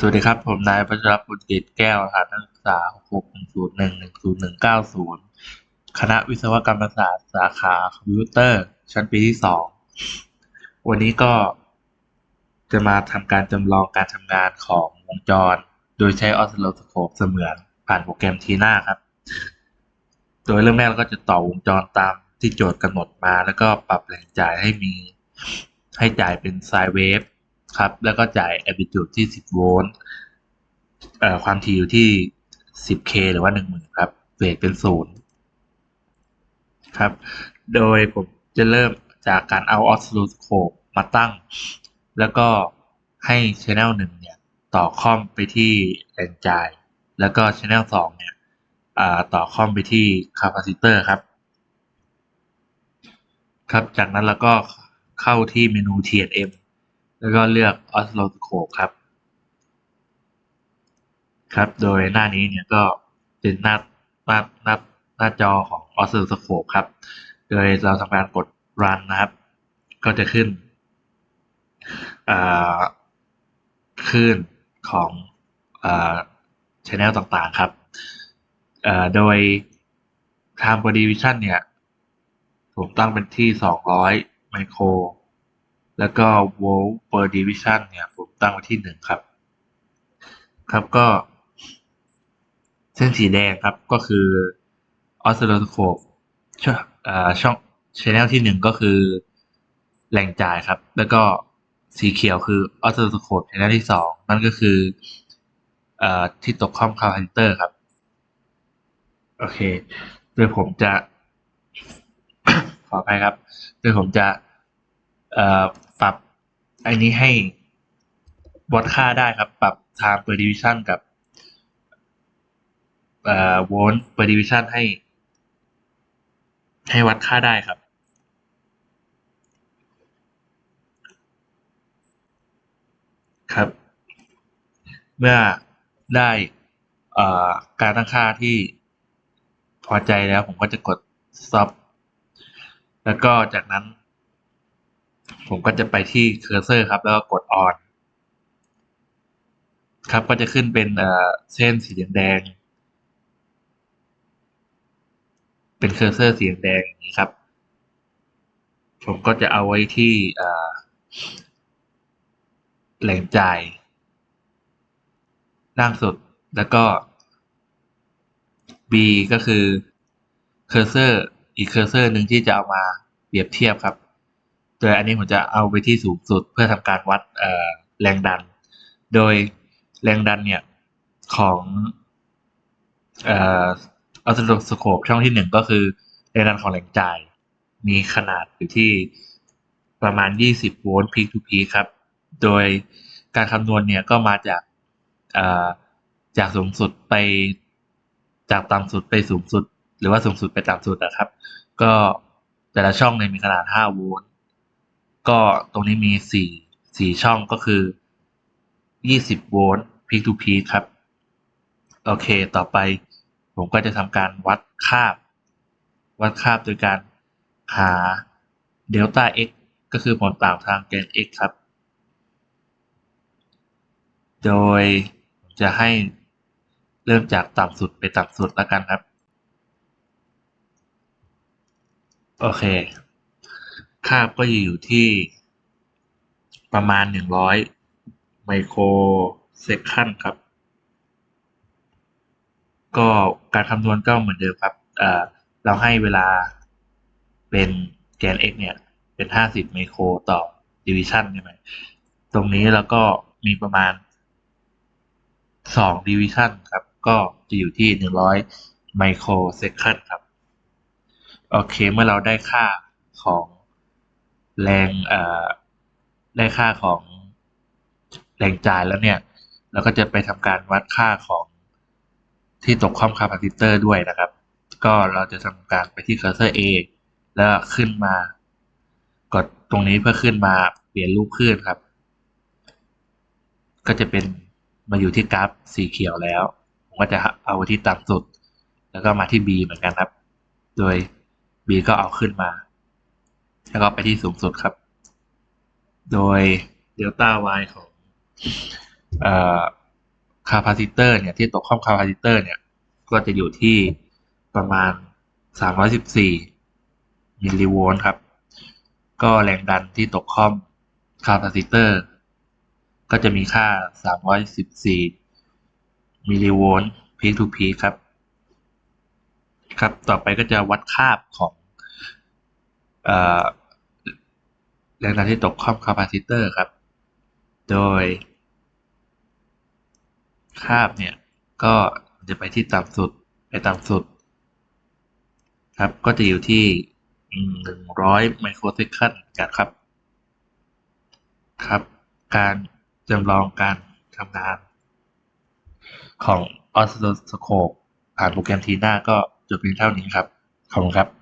สวัสดีครับ ผมนายพัชรพุจิตแก้วรหัสนักศึกษา 61011019090 คณะวิศวกรรมศาสตร์ สาขาคอมพิวเตอร์ ชั้นปีที่ 2 วันนี้ก็จะมาทำการจำลองการทำงานของวงจร โดยใช้ออสซิลโลสโคปเสมือนผ่านโปรแกรมทีน่าครับ โดยเริ่มแรกเราก็จะต่อวงจรตามที่โจทย์กำหนดมา แล้วก็ปรับแหล่งจ่ายให้มีให้จ่ายเป็นไซน์เวฟ ครับ แล้วก็จ่าย amplitude ที่ 10 โวลต์ความถี่อยู่ที่ 10k หรือว่า 10,000 ครับเวทเป็นศูนย์ครับ โดยผมจะเริ่มจากการเอาออสซิลโลสโคปมาตั้ง แล้วก็ให้ channel 1 เนี่ย ต่อคอมไปที่แหล่งจ่าย แล้วก็ channel 2 เนี่ยต่อคอมไปที่ capacitor ครับ ครับ จากนั้นเราก็เข้าที่เมนู TNM แล้วก็เลือก Oscilloscope ครับ ครับ โดยหน้านี้เนี่ยก็เป็นหน้าหน้าหน้าหน้าจอของ Oscilloscope ครับ โดยเราทำการกด Run นะครับ ก็จะขึ้นคลื่นของช anel ต่างๆครับ โดย Time per division เนี่ย ผมตั้งเป็นที่ 200 ไมโคร แล้วก็ volt per division เนี่ยผมตั้งไว้ที่หนึ่งครับ ครับก็ เส้นสีแดงครับก็คือ oscilloscope ช่องช่อง channel ที่หนึ่งก็คือแหล่งจ่ายครับ แล้วก็สีเขียวคือ oscilloscope channel ที่สองนั่นก็คืออที่ตกข้อมคาลิเตอร์ครับ โอเคโดยผมจะขออภัยครับโดยผมจะปรับ อันนี้ให้วัดค่าได้ครับ ปรับ time per division กับโวลต์ per division ให้ ให้วัดค่าได้ครับ ครับ เมื่อได้การตั้งค่าที่พอใจแล้วผมก็จะกด stop แล้วก็จากนั้น ผมก็จะไปที่เคอร์เซอร์ครับ แล้วก็กด on ครับก็จะขึ้นเป็นเส้นสีแดง เป็นเคอร์เซอร์สีแดงอย่างนี้ครับ ผมก็จะเอาไว้ที่แหล่งจ่ายล่างสุดแล้วก็ B ก็คือเคอร์เซอร์อีกเคอร์เซอร์หนึ่งที่จะเอามาเปรียบเทียบครับ โดยอันนี้ผมจะเอาไปที่สูงสุดเพื่อทำการวัดแรงดัน โดยแรงดันเนี่ยของออสซิลโลสโคปช่องที่หนึ่งก็คือแรงดันของแหล่งจ่าย มีขนาดอยู่ที่ประมาณ 20 โวลต์พีคทูพีครับ โดยการคำนวณเนี่ยก็มาจากจากสูงสุดไปจากต่ำสุดไปสูงสุด หรือว่าสูงสุดไปต่ำสุดนะครับ ก็แต่ละช่องเนี่ยมีขนาด 5 โวลต์ ก็ตรงนี้มี 4 4 ช่องก็คือ 20 โวลต์พีคทูพีครับ โอเค ต่อไปผมก็จะทำการวัดคาบ วัดคาบโดยการหาเดลต้า x ก็คือผลต่างทางแกน x ครับ โดยจะให้เริ่มจากต่ำสุดไปต่ำสุดแล้วกันครับ โอเค คาบก็จะอยู่ที่ประมาณ 100 ไมโครเซคันครับ ก็การคำนวณก็เหมือนเดิมครับเราให้เวลาเป็นแกน x เนี่ย เป็น 50 ไมโครต่อ division ใช่ไหมตรงนี้เราก็มีประมาณ2 division ครับ ก็จะอยู่ที่ 100 ไมโครเซคันครับ โอเค เมื่อเราได้ค่าของ แรงได้ค่าของแรงจ่ายแล้วเนี่ย เราก็จะไปทำการวัดค่าของที่ตกความคาปาซิเตอร์ด้วยนะครับ ก็เราจะทำการไปที่เคอร์เซอร์ A แล้วขึ้นมา กดตรงนี้เพื่อขึ้นมาเปลี่ยนรูปคลื่นครับ ก็จะเป็นมาอยู่ที่กราฟสีเขียวแล้ว ผมก็จะเอาที่ต่ำสุด แล้วก็มาที่ B เหมือนกันครับ โดย B ก็เอาขึ้นมา แล้วก็ไปที่สูงสุดครับ โดยเดลต้า y ของคาปาซิเตอร์เนี่ยที่ตกข้อมคาปาซิเตอร์เนี่ยก็จะอยู่ที่ประมาณ 314 มิลลิโวลต์ครับ ก็แรงดันที่ตกข้อมคาปาซิเตอร์ ก็จะมีค่า 314 มิลลิโวลต์พีคทูพีครับ ครับ ต่อไปก็จะวัดคาบของ แรงดันที่ตกข้อมคาปาซิเตอร์ครับ โดยคาบเนี่ย ก็จะไปที่ต่ำสุดไปต่ำสุด ครับก็จะอยู่ที่หนึ่งร้อยไมโครเซคันกันครับ ครับ การจำลองการทำงาน ของออสโ o สโคปผ่านโปรแกรมทีน้าก็จบเพียงเท่านี้ครับ ขอบคุณครับ